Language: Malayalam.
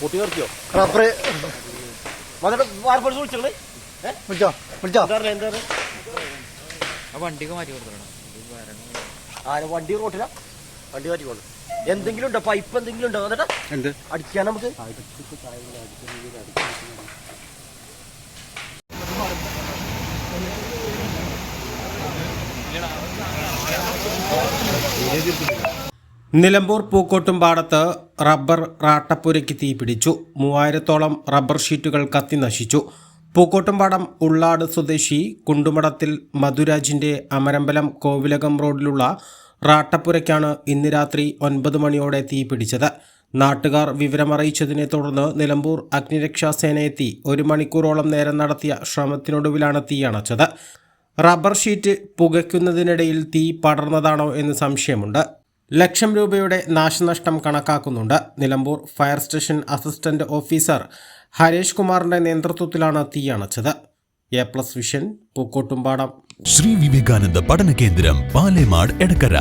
പൊട്ടി നിർത്തിയോ റബ്ബറ് വന്നിട്ട് വാർപ്പടിച്ച് വിളിച്ചോളെ. വിളിച്ചോ വിളിച്ചോ. എന്താ വണ്ടിക്ക് മാറ്റി കൊടുത്തിരണം ആരെ വണ്ടി റോട്ടില. വണ്ടി മാറ്റിക്കോളൂ. എന്തെങ്കിലും ഉണ്ടോ? പൈപ്പ് എന്തെങ്കിലും ഉണ്ടോ? എന്നിട്ട് എന്ത്? അടിക്കാൻ നമുക്ക്? നിലമ്പൂർ പൂക്കോട്ടും പാടത്ത് റബ്ബർ റാട്ടപ്പുരയ്ക്ക് തീപിടിച്ചു മൂവായിരത്തോളം റബ്ബർ ഷീറ്റുകൾ കത്തി നശിച്ചു. പൂക്കോട്ടുംപാടം ഉള്ളാട് സ്വദേശി കുണ്ടുമടത്തിൽ മധുരാജിന്റെ അമരമ്പലം കോവിലകം റോഡിലുള്ള റാട്ടപ്പുരയ്ക്കാണ് ഇന്ന് രാത്രി ഒൻപത് മണിയോടെ തീപിടിച്ചത് നാട്ടുകാർ വിവരമറിയിച്ചതിനെ തുടർന്ന് നിലമ്പൂർ അഗ്നിരക്ഷാ സേന എത്തി. ഒരു മണിക്കൂറോളം നേരം നടത്തിയ ശ്രമത്തിനൊടുവിലാണ് തീ അണച്ചത്. റബ്ബർ ഷീറ്റ് പുകയ്ക്കുന്നതിനിടയിൽ തീ പടർന്നതാണോ എന്ന് സംശയമുണ്ട്. ലക്ഷം രൂപയുടെ നാശനഷ്ടം കണക്കാക്കുന്നുണ്ട്. Nilambur fire station assistant officer Haresh കുമാറിന്റെ നേതൃത്വത്തിലാണ് തീയണച്ചത്. A plus vision Pookkottumpadam. Sree Vivekananda Padana Kendram Palemad Edakkara.